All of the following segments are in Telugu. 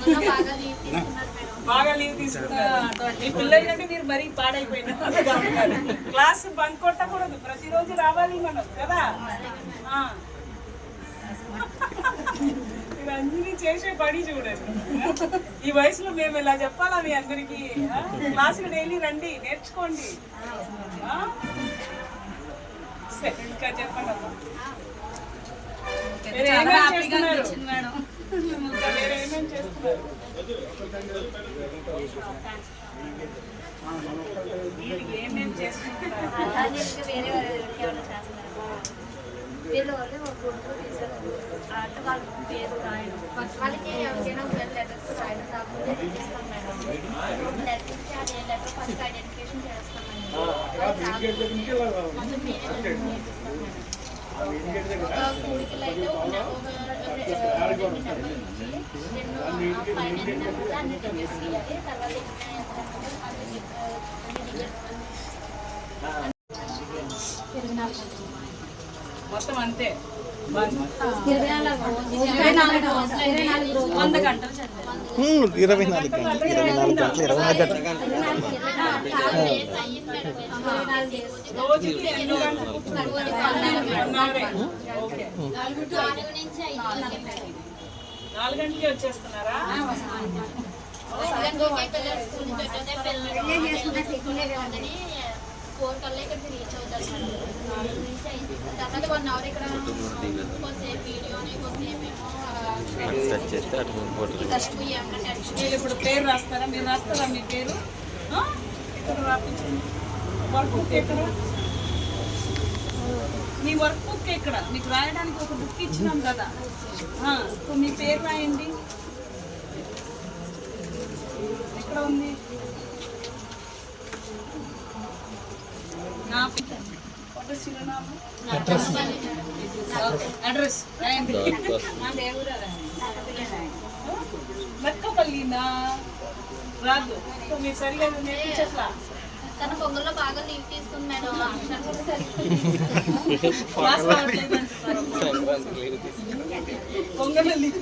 బాగా లీవ్ తీసుకున్నారు మేడం బాగా లీవ్ తీసుకున్నారు మీ పిల్లలు కంటే మీరు మరీ పాడైపోయినారు. క్లాస్ బంక్ కొట్టకూడదు. ప్రతిరోజు రావాలి మనం కదా. మీరు చేసే పని చూడండి. ఈ వయసులో మేము ఇలా చెప్పాలా మీ అందరికి? క్లాసులు డైలీ రండి నేర్చుకోండి? సరే, ఇంకా చెప్పండి అమ్మా వీళ్ళు వాళ్ళు ఒక గ్రూప్లో తీశారు అంటే వాళ్ళ పేరు రాయడం వాళ్ళకి ఎవరికైనా లెటర్స్ రాయడం కాకపోతే ఇస్తాం మేడం లెటర్ ఇచ్చి ఏ లెటర్ ఫస్ట్ ఐడెంటిఫికేషన్ చేస్తాం మేడం ఒక కూడికలు అయితే ఒక నాలుగు రోజులు వంద గంటలు ఇరవై నాలుగు గంటలు ఇరవై నాలుగు గంటలు ఇరవై నాలుగు గంటలు. నాలుగు గంటలకి వచ్చేస్తున్నారా? ఫోర్ కల్లా ఇక్కడ రీచ్ అవుతారు. తర్వాత వన్ అవర్ ఇక్కడ కొద్దిసేపు వీడియోని టెస్ట్ మీరు ఇప్పుడు పేరు రాస్తారా? మీరు రాస్తారా మీ పేరు? ఆ? ఇక్కడ రాపించండి. వర్క్ ఎక్కడ? మీ వర్క్ బుక్ ఎక్కడ మీకు రాయడానికి ఒక బుక్ ఇచ్చినాం కదా. సో మీ పేరు రాయండి. ఎక్కడ ఉంది? నా పేరు? చిరునామా? అడ్రస్ రాయండి. మెక్కపల్లినా రాదు. సో మీరు సరిగా నేర్పించట్లా తన పొంగల్లో బాగా లీవ్ తీసుకుంది మేడం. అక్షరాలు కూడా సరిగ్గా క్లాస్ లీవ్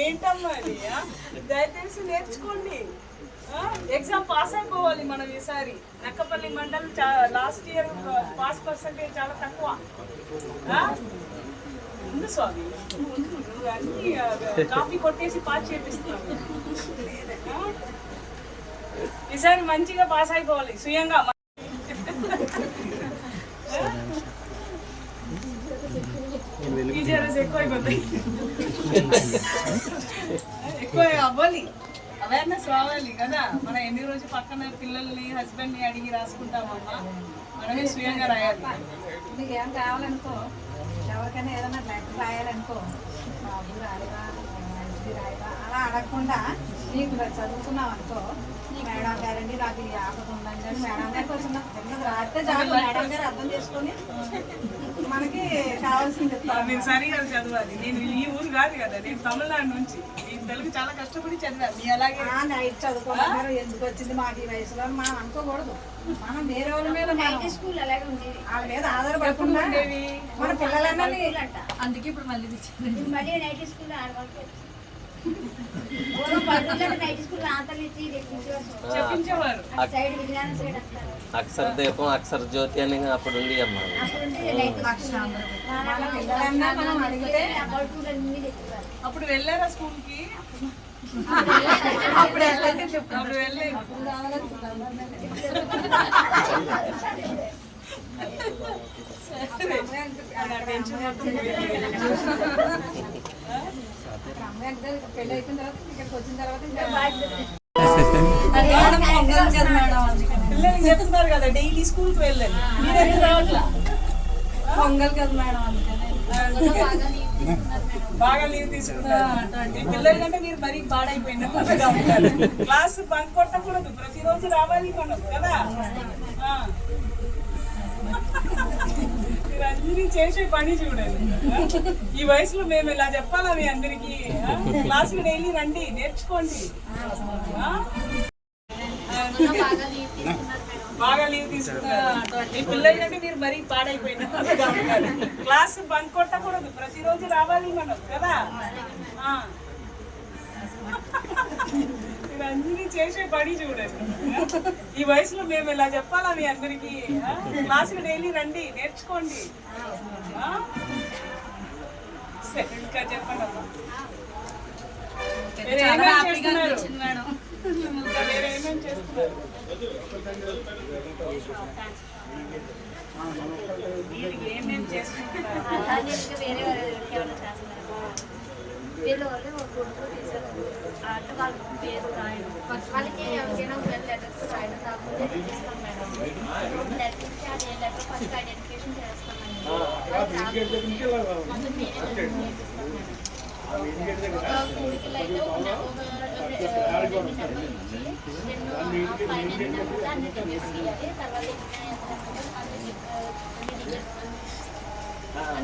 ఏంటమ్మా అది దయచేసి నేర్చుకోండి ఎగ్జామ్ పాస్ అయిపోవాలి మనం ఈసారి నక్కపల్లి మండలం లాస్ట్ ఇయర్ పాస్ పర్సంటేజ్ చాలా తక్కువ ఉంది స్వామి కాఫీ కాపీ కొట్టేసి పాస్ చేపిస్తున్నావు ఈసారి మంచిగా పాస్ అయిపోవాలి స్వయంగా. టీచర్స్ ఎక్కువ అయిపోతాయి ఎక్కువ అవ్వాలి. అవేర్నెస్ రావాలి కదా. మనం ఎన్ని రోజు పక్కన పిల్లల్ని హస్బెండ్ని అడిగి రాసుకుంటామమ్మా? మనమే స్వయంగా రాయాలి. నీకు ఏం కావాలనుకో ఎవరికైనా ఏదైనా లెటర్ రాయాలనుకో బాబు రాయవా మంచిది రాయవా అలా అడగకుండా నీకు రా- చదువుకున్నావు అనుకో మేడం గారండి నాకు ఈ ఆపద ఉందండి మేడం గారికి వచ్చిన రాస్తే చాలు మేడం గారు అర్థం చేసుకొని మనకి కావాల్సింది మీరు సరిగా చదవాలి నేను ఈ ఊరు కాదు కదా నేను తమిళనాడు నుంచి. ఈ తెలుగు చాలా కష్టపడి చదివాను. మీ అలాగే ఆ, నైట్ చదువుకున్నారు ఎందుకు వచ్చింది మాకు ఈ వయసులో అని మనం అనుకోకూడదు. మనం వేరే వాళ్ళ మీద స్కూల్ అలాగే ఉంది వాళ్ళ మీద ఆధారపడకుండా మన పిల్లలన్నీ అందుకే ఇప్పుడు మళ్ళీ మళ్ళీ నైట్ స్కూల్ ఆడవాళ్ళకి అక్షర దీపం అక్షర జ్యోతి అని అప్పుడు ఉంది అమ్మ. అప్పుడు వెళ్ళారా స్కూల్కి? అప్పుడు అప్పుడు పిల్లలు చెప్తున్నారు కదా డైలీ స్కూల్కి కి పొంగల్ కదా మేడం అందుకనే బాగా లీవ్ తీసుకున్నారు మేడం బాగా మీరు మరీ పాడైపోయిన క్లాస్ బంక్ కొట్టకూడదు ప్రతిరోజు రావాలి మనం కదా చేసే పని చూడండి. ఈ వయసులో మేము ఇలా చెప్పాలా మీ అందరికి? క్లాసులు డైలీ రండి నేర్చుకోండి. బాగా లీవ్ తీసుకున్నారు మీ పిల్లలు మీరు మరీ పాడైపోయినారు. క్లాస్ బంక్ కొట్టకూడదు. ప్రతిరోజు రావాలి మనం కదా? అంజనీ చేసే పని చూడండి ఈ వయసులో మేము ఇలా చెప్పాలా మీ అందరికి క్లాసులు డైలీ రండి నేర్చుకోండి? సరే, ఇంకా చెప్పండి అమ్మా వేరే చాలా ఏమేం హ్యాపీగా చేస్తున్నారు అనిపించింది మేడం ఇంకా వేరే ఏమేం చేస్తున్నారు మీరు ఏమేం చేస్తున్నారు అలాగే ఇంకా వేరే వేరే ఏమైనా చేస్తున్నారా వీళ్ళు వాళ్ళు ఒక గుంటూరు తీసారు అంటే వాళ్ళ పేరు రాయడం వాళ్ళకి ఎవరికైనా ఒకవేళ లెటర్స్ రాయడం కాకపోతే ఇస్తాం మేడం లెటర్ ఇచ్చి అది ఏ లెటర్ ఫస్ట్ ఐడెంటిఫికేషన్ చేస్తాం మొత్తం మీరే నేర్పిస్తాం మేడం అన్ని తర్వాత